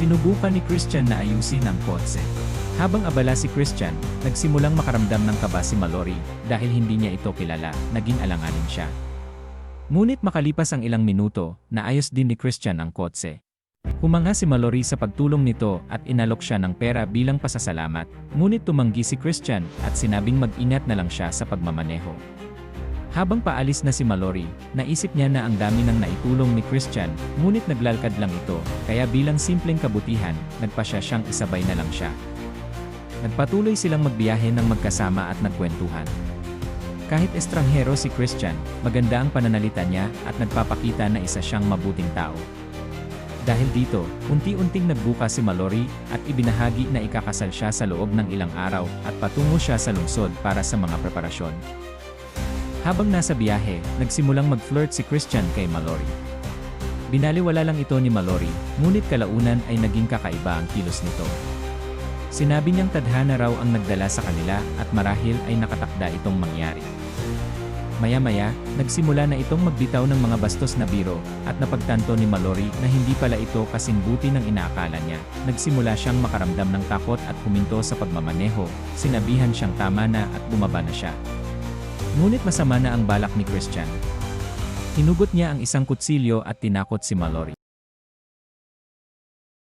Sinubukan ni Christian na ayusin ang kotse. Habang abala si Christian, nagsimulang makaramdam ng kaba si Mallory dahil hindi niya ito kilala, naging alanganin siya. Ngunit makalipas ang ilang minuto, naayos din ni Christian ang kotse. Humanga si Mallory sa pagtulong nito at inalok siya ng pera bilang pasasalamat, ngunit tumanggi si Christian at sinabing mag-ingat na lang siya sa pagmamaneho. Habang paalis na si Mallory, naisip niya na ang dami ng naitulong ni Christian, ngunit naglalakad lang ito, kaya bilang simpleng kabutihan, nagpa siya siyang isabay na lang siya. Nagpatuloy silang magbiyahe ng magkasama at nagkwentuhan. Kahit estranghero si Christian, maganda ang pananalita niya at nagpapakita na isa siyang mabuting tao. Dahil dito, unti-unting nagbuka si Mallory at ibinahagi na ikakasal siya sa loob ng ilang araw at patungo siya sa lungsod para sa mga preparasyon. Habang nasa biyahe, nagsimulang mag-flirt si Christian kay Mallory. Binaliwala lang ito ni Mallory, ngunit kalaunan ay naging kakaiba ang kilos nito. Sinabi niyang tadhana raw ang nagdala sa kanila at marahil ay nakatakda itong mangyari. Maya-maya, nagsimula na itong magbitaw ng mga bastos na biro at napagtanto ni Mallory na hindi pala ito kasing buti ng inaakala niya. Nagsimula siyang makaramdam ng takot at huminto sa pagmamaneho, sinabihan siyang tama na at bumaba na siya. Ngunit masama na ang balak ni Christian. Hinugot niya ang isang kutsilyo at tinakot si Mallory.